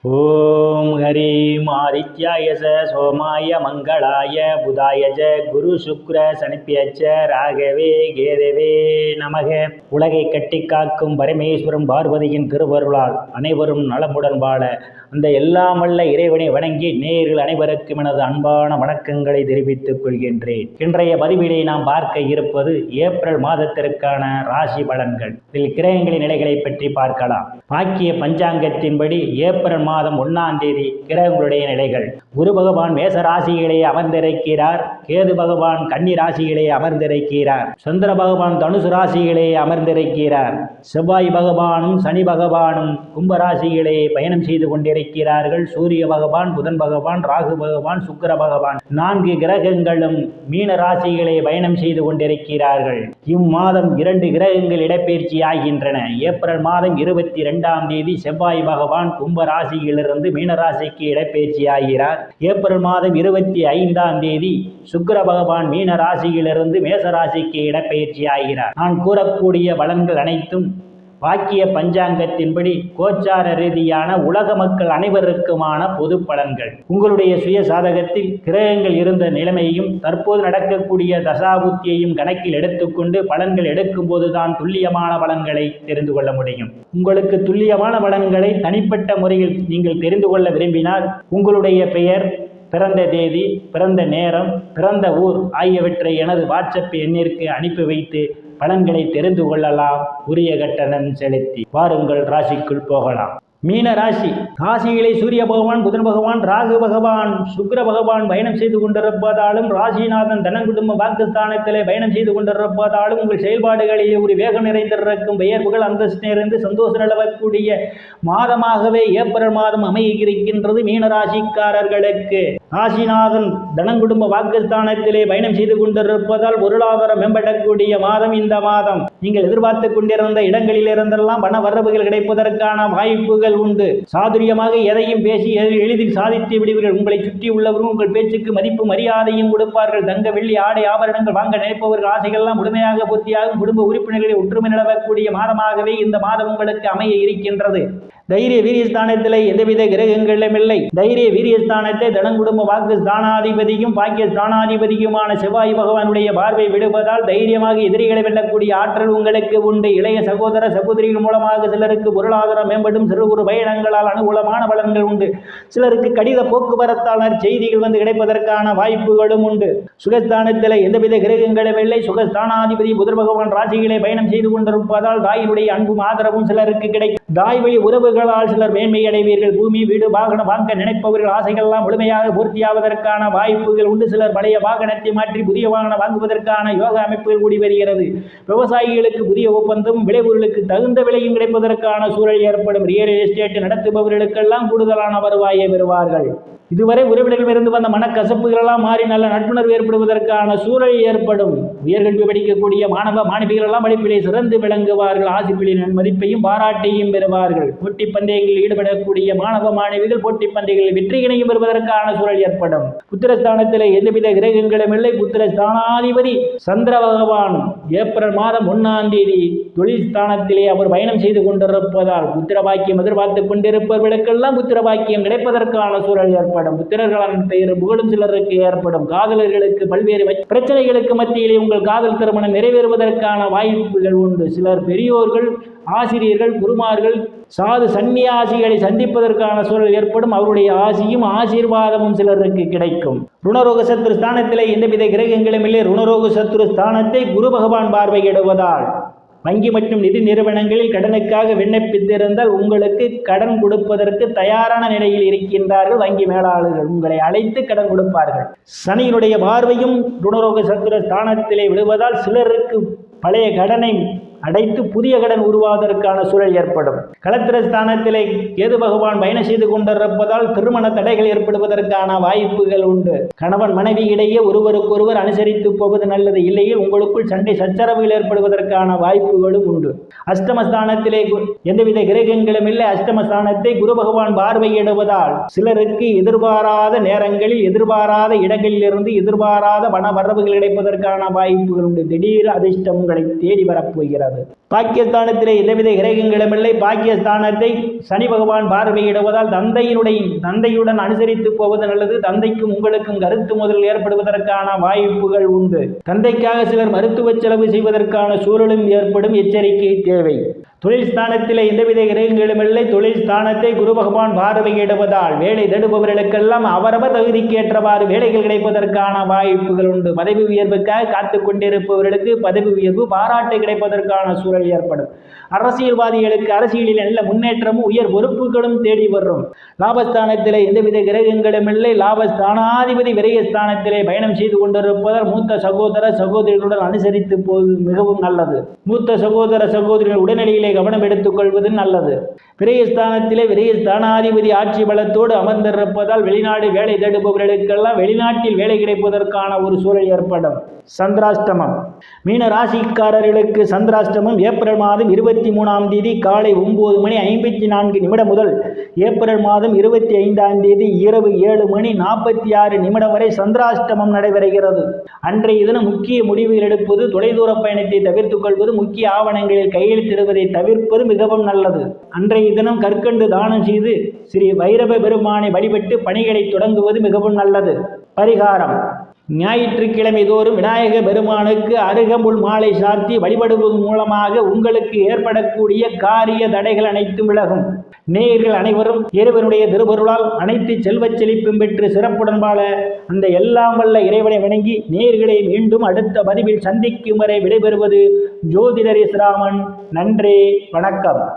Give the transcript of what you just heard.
服 ஓம் ஹரீம் ஆதித்யாய ச சோமாய மங்களாய புதாய ச குரு சுக்ர சனிப்பியச்ச ராகவே கேதவே நமக. உலகை கட்டி காக்கும் பரமேஸ்வரம் பார்வதியின் திருவருளால் அனைவரும் நலமுடன் வாழ அந்த எல்லாம் வல்ல இறைவனை வணங்கி நேரில் அனைவருக்கும் எனது அன்பான வணக்கங்களை தெரிவித்துக் கொள்கின்றேன். இன்றைய பதிவிடை நாம் பார்க்க இருப்பது ஏப்ரல் மாதத்திற்கான ராசி பலன்கள். இதில் கிரகங்களின் நிலைகளை பற்றி பார்க்கலாம். பாக்கிய பஞ்சாங்கத்தின்படி ஏப்ரல் மாதம் ஒன்னாம் தேதி கிரகங்களுடைய நிலைகள். குரு பகவான் மேச ராசியிலே அமர்ந்திருக்கிறார். கேது பகவான் கன்னி ராசியிலே அமர்ந்திருக்கிறார். சந்திர பகவான் தனுசு ராசியிலே அமர்ந்திருக்கிறார். செவ்வாய் பகவானும் சனி பகவானும் கும்ப கும்பராசியிலே பயணம் செய்து கொண்டிருக்கிறார்கள். சூரிய பகவான் புதன் பகவான் ராகு பகவான் சுக்கர பகவான் நான்கு கிரகங்களும் மீன ராசிகளை பயணம் செய்து கொண்டிருக்கிறார்கள். இம்மாதம் இரண்டு கிரகங்கள் இடப்பெயர்ச்சி ஆகின்றன. ஏப்ரல் மாதம் இருபத்தி இரண்டாம் தேதி செவ்வாய் பகவான் கும்ப ராசியிலிருந்து மீன ராசிக்கு இடப்பெயர்ச்சியாகிறார் ஏப்ரல் மாதம் இருபத்தி ஐந்தாம் தேதி சுக்கர பகவான் மீன ராசியிலிருந்து மேசராசிக்கு இடப்பெயர்ச்சியாகிறார் நான் கூறக்கூடிய பலன்கள் அனைத்தும் வாக்கிய பஞ்சாங்கத்தின்படி கோச்சார ரீதியான உலக மக்கள் அனைவருக்குமான பொது பலன்கள் உங்களுடைய சுய சாதகத்தில் கிரகங்கள் இருந்த நிலைமையையும் தற்போது நடக்கக்கூடிய தசாபுத்தியையும் கணக்கில் எடுத்துக்கொண்டு பலன்கள் எடுக்கும்போதுதான் துல்லியமான பலன்களை தெரிந்து கொள்ள முடியும். உங்களுக்கு துல்லியமான பலன்களை தனிப்பட்ட முறையில் நீங்கள் தெரிந்து கொள்ள விரும்பினால் உங்களுடைய பெயர் பிறந்த தேதி பிறந்த நேரம் பிறந்த ஊர் ஆகியவற்றை எனது வாட்ஸ்அப் எண்ணிற்கு அனுப்பி வைத்து பலன்களை தெரிந்து கொள்ளலாம். உரிய கட்டணம் செலுத்தி வாருங்கள் ராசிக்குள் போகலாம். மீன ராசி ராசியிலே சூரிய பகவான் புதன் பகவான் ராகு பகவான் சுக்கர பகவான் பயணம் செய்து கொண்டிருப்பதாலும் ராசிநாதன் தனங்குடும்ப வாக்குஸ்தானத்திலே பயணம் செய்து கொண்டிருப்பதாலும் உங்கள் செயல்பாடுகளிலே ஒரு வேகம் நிறைந்திருக்கும். பெயர் புகழ் அந்தஸ்து நிறைந்து சந்தோஷம் நிலவக்கூடிய மாதமாகவே ஏப்ரல் மாதம் அமைய மீன ராசிக்காரர்களுக்கு. காசிநாதன் தனங்குடும்ப வாக்குஸ்தானத்திலே பயணம் செய்து கொண்டிருப்பதால் பொருளாதாரம் மேம்படக்கூடிய மாதம் இந்த மாதம். நீங்கள் எதிர்பார்த்து கொண்டிருந்த இடங்களில் இருந்தெல்லாம் பண வரவுகள் கிடைப்பதற்கான வாய்ப்புகள் உண்டு. சாதுரியமாக எதையும் பேசி எளிதில் சாதித்து விடுவீர்கள். உங்களை சுற்றி உள்ளவரும் உங்கள் பேச்சுக்கு மதிப்பு மரியாதையும் கொடுப்பார்கள். தங்க வெள்ளி ஆடை ஆபரணங்கள் வாங்க நினைப்பவர்கள் ஆசைகள்லாம் முழுமையாக பூர்த்தியாகும் குடும்ப உறுப்பினர்களை ஒற்றுமை நிலவக்கூடிய மாதமாகவே இந்த மாதம் உங்களுக்கு அமைய இருக்கின்றது. தைரிய வீரியஸ்தானத்தில் எந்தவித கிரகங்களும் இல்லை தைரிய வீரியஸ்தானத்தை தனங்குடும்ப வாக்கு ஸ்தானாதிபதியும் பாக்கிய ஸ்தானாதிபதியுமான செவ்வாய் பகவானுடைய பார்வை விடுவதால் தைரியமாக எதிரிகளை வெல்லக்கூடிய ஆற்றல் உங்களுக்கு உண்டு. இளைய சகோதர சகோதரிகள் மூலமாக சிலருக்கு பொருளாதாரம் மேம்படும் சிறு ஒரு பயணங்களால் அனுகூலமான பலன்கள் உண்டு. சிலருக்கு கடித போக்குவரத்தாளர் செய்திகள் வந்து கிடைப்பதற்கான வாய்ப்புகளும் உண்டு. சுகஸ்தானத்தில் எந்தவித கிரகங்களும் இல்லை சுகஸ்தானாதிபதி புதர் பகவான் ராசிகளை பயணம் செய்து கொண்டிருப்பதால் தாயினுடைய அன்பும் ஆதரவும் சிலருக்கு கிடைக்கும். தாய் வழி உறவுகள் உறவுகளால் சிலர் மேன்மை அடைவீர்கள். பூமி வீடு வாகனம் வாங்க நினைப்பவர்கள் ஆசைகள்லாம் முழுமையாக பூர்த்தியாவதற்கான வாய்ப்புகள் உண்டு. சிலர் பழைய வாகனத்தை மாற்றி புதிய வாகனம் வாங்குவதற்கான யோக அமைப்புகள் கூடி வருகிறது. விவசாயிகளுக்கு புதிய ஒப்பந்தம் விளைபொருளுக்கு தகுந்த விலையும் கிடைப்பதற்கான சூழல் ஏற்படும். ரியல் எஸ்டேட் நடத்துபவர்களுக்கெல்லாம் கூடுதலான வருவாயை பெறுவார்கள். இதுவரை உறவினர்களிடமிருந்து வந்த மனக்கசப்புகள் எல்லாம் மாறி நல்ல நட்புணர்வு ஏற்படுவதற்கான சூழல் ஏற்படும். உயர்கல்வி படிக்கக்கூடிய மாணவ மாணவிகள் எல்லாம் படிப்பிலே சிறந்து விளங்குவார்கள். ஆசிரியர்களின் மதிப்பையும் பாராட்டையும் பெறுவார்கள். போட்டி பந்தயங்களில் ஈடுபடக்கூடிய மாணவ மாணவிகள் போட்டி பந்தயங்களில் வெற்றியினையும் பெறுவதற்கான சூழல் ஏற்படும். புத்திரஸ்தானத்தில் எந்தவித கிரகங்களும் இல்லை. புத்திரஸ்தானாதிபதி சந்திர பகவான் ஏப்ரல் மாதம் ஒன்னாம் தேதி தொழில் ஸ்தானத்திலே அவர் பயணம் செய்து கொண்டிருப்பதால் புத்திர பாக்கியம் எதிர்பார்த்து கொண்டிருப்பவர்களுக்கெல்லாம் புத்திர பாக்கியம் கிடைப்பதற்கான சூழல் ஏற்படும். புத்திரர்களின் பெயர் புகழும் சிலருக்கு ஏற்படும். காதலர்களுக்கு பல்வேறு பிரச்சனைகளுக்கு மத்தியிலே உங்கள் காதல் திருமணம் நிறைவேறுவதற்கான வாய்ப்புகள் உண்டு. சிலர் பெரியோர்கள் ஆசிரியர்கள் குருமார்கள் சாது சந்நியாசிகளை சந்திப்பதற்கான சூழல் ஏற்படும். அவருடைய ஆசியும் ஆசீர்வாதமும் சிலருக்கு கிடைக்கும். ருணரோக சத்ரு ஸ்தானத்திலே எந்தவித கிரகங்களும் இல்லை ருணரோக சத்துரு ஸ்தானத்தை குரு பகவான் பார்வையிடுவதால் வங்கி மற்றும் நிதி நிறுவனங்களில் கடனுக்காக விண்ணப்பித்திருந்தால் உங்களுக்கு கடன் கொடுப்பதற்கு தயாரான நிலையில் இருக்கின்றார்கள் வங்கி மேலாளர்கள். உங்களை அழைத்து கடன் கொடுப்பார்கள். சனியினுடைய பார்வையும் ருணரோக சத்துர ஸ்தானத்திலே விழுவதால் சிலருக்கு பழைய கடனை அடைத்து புதிய கடன் உருவாவதற்கான சூழல் ஏற்படும். களத்திர ஸ்தானத்திலே கேது பகவான் பயணம் செய்து கொண்டிருப்பதால் திருமண தடைகள் ஏற்படுவதற்கான வாய்ப்புகள் உண்டு. கணவன் மனைவி இடையே ஒருவருக்கொருவர் அனுசரித்து போவது நல்லது. இல்லையே உங்களுக்குள் சண்டை சச்சரவுகள் ஏற்படுவதற்கான வாய்ப்புகளும் உண்டு. அஷ்டமஸ்தானத்திலே கு- எந்தவித கிரகங்களும் இல்லை. அஷ்டமஸ்தானத்தை குரு பகவான் பார்வையிடுவதால் சிலருக்கு எதிர்பாராத நேரங்களில் எதிர்பாராத இடங்களிலிருந்து எதிர்பாராத பண வரவுகள் கிடைப்பதற்கான வாய்ப்புகள் உண்டு. திடீர் அதிர்ஷ்டம் உங்களை தேடி வரப்போகிறது. இருக்கிறது பாக்கியஸ்தானத்திலே எந்தவித கிரகங்களும் இல்லை. பாக்கியஸ்தானத்தை சனி பகவான் பார்வையிடுவதால் தந்தையினுடைய தந்தையுடன் அனுசரித்து போவது நல்லது. தந்தைக்கும் உங்களுக்கும் கருத்து முதல் ஏற்படுவதற்கான வாய்ப்புகள் உண்டு. தந்தைக்காக சிலர் மருத்துவ செலவு செய்வதற்கான சூழலும் ஏற்படும். எச்சரிக்கை தேவை. தொழில் ஸ்தானத்தில் எந்தவித கிரகங்களும் இல்லை. தொழில் ஸ்தானத்தை குரு பகவான் பார்வையிடுவதால் வேலை தேடுபவர்களுக்கெல்லாம் அவரவர் தகுதிக்கு ஏற்றவாறு வேலைகள் கிடைப்பதற்கான வாய்ப்புகள் உண்டு. பதவி உயர்வுக்காக காத்து கொண்டிருப்பவர்களுக்கு பதவி உயர்வு பாராட்டு கிடைப்பதற்கான சூழல் ஏற்படும். அரசியல்வாதிகளுக்கு அரசியலில் நல்ல முன்னேற்றமும் உயர் பொறுப்புகளும் தேடி வரும். லாபஸ்தானத்தில் எந்தவித கிரகங்களும் இல்லை. லாபஸ்தானாதிபதி விரயஸ்தானத்திலே பயணம் செய்து கொண்டிருப்பதால் மூத்த சகோதர சகோதரிகளுடன் அனுசரித்து போவது மிகவும் நல்லது. மூத்த சகோதர சகோதரிகள் உடல்நிலையிலே கவனம் எடுத்துக்கொள்வது நல்லது. விரயஸ்தானத்திலே விரயஸ்தானாதிபதி ஆட்சி பலத்தோடு அமர்ந்திருப்பதால் வெளிநாடு வேலை தேடுபவர்களுக்கெல்லாம் வெளிநாட்டில் வேலை கிடைப்பதற்கான ஒரு சூழல் ஏற்படும். சந்திராஷ்டமம். மீன ராசிக்காரர்களுக்கு சந்திராஷ்டமம் ஏப்ரல் மாதம் இருபத்தி மூணாம் தேதி காலை ஒன்பது மணி ஐம்பத்தி நான்கு நிமிடம் முதல் ஏப்ரல் மாதம் இருபத்தி ஐந்தாம் தேதி இரவு ஏழு மணி நாற்பத்தி ஆறு நிமிடம் வரை சந்திராஷ்டமம் நடைபெறுகிறது. அன்றைய தினம் முக்கிய முடிவுகள் எடுப்பது தொலைதூர பயணத்தை தவிர்த்துக் கொள்வது முக்கிய ஆவணங்களில் கையெழுத்திடுவதை தவிர்ப்பது மிகவும் நல்லது. அன்றைய தினம் கற்கண்டு தானம் செய்து ஸ்ரீ வைரவ பெருமானை வழிபட்டு பணிகளை தொடங்குவது மிகவும் நல்லது. பரிகாரம். ஞாயிற்றுக்கிழமை தோறும் விநாயக பெருமானுக்கு அருகம்புல் மாலை சாத்தி வழிபடுவதன் மூலமாக உங்களுக்கு ஏற்படக்கூடிய காரிய தடைகள் அனைத்தும் விலகும். நேயர்கள் அனைவரும் இறைவனுடைய திருவருளால் அனைத்து செல்வச் செழிப்பும் பெற்று சிறப்புடன் வாழ அந்த எல்லாம் வல்ல இறைவனை வணங்கி நேர்களை மீண்டும் அடுத்த பதிவில் சந்திக்கும் வரை விடைபெறுவது ஜோதிடர் இஸ்ராமன் நன்றி வணக்கம்.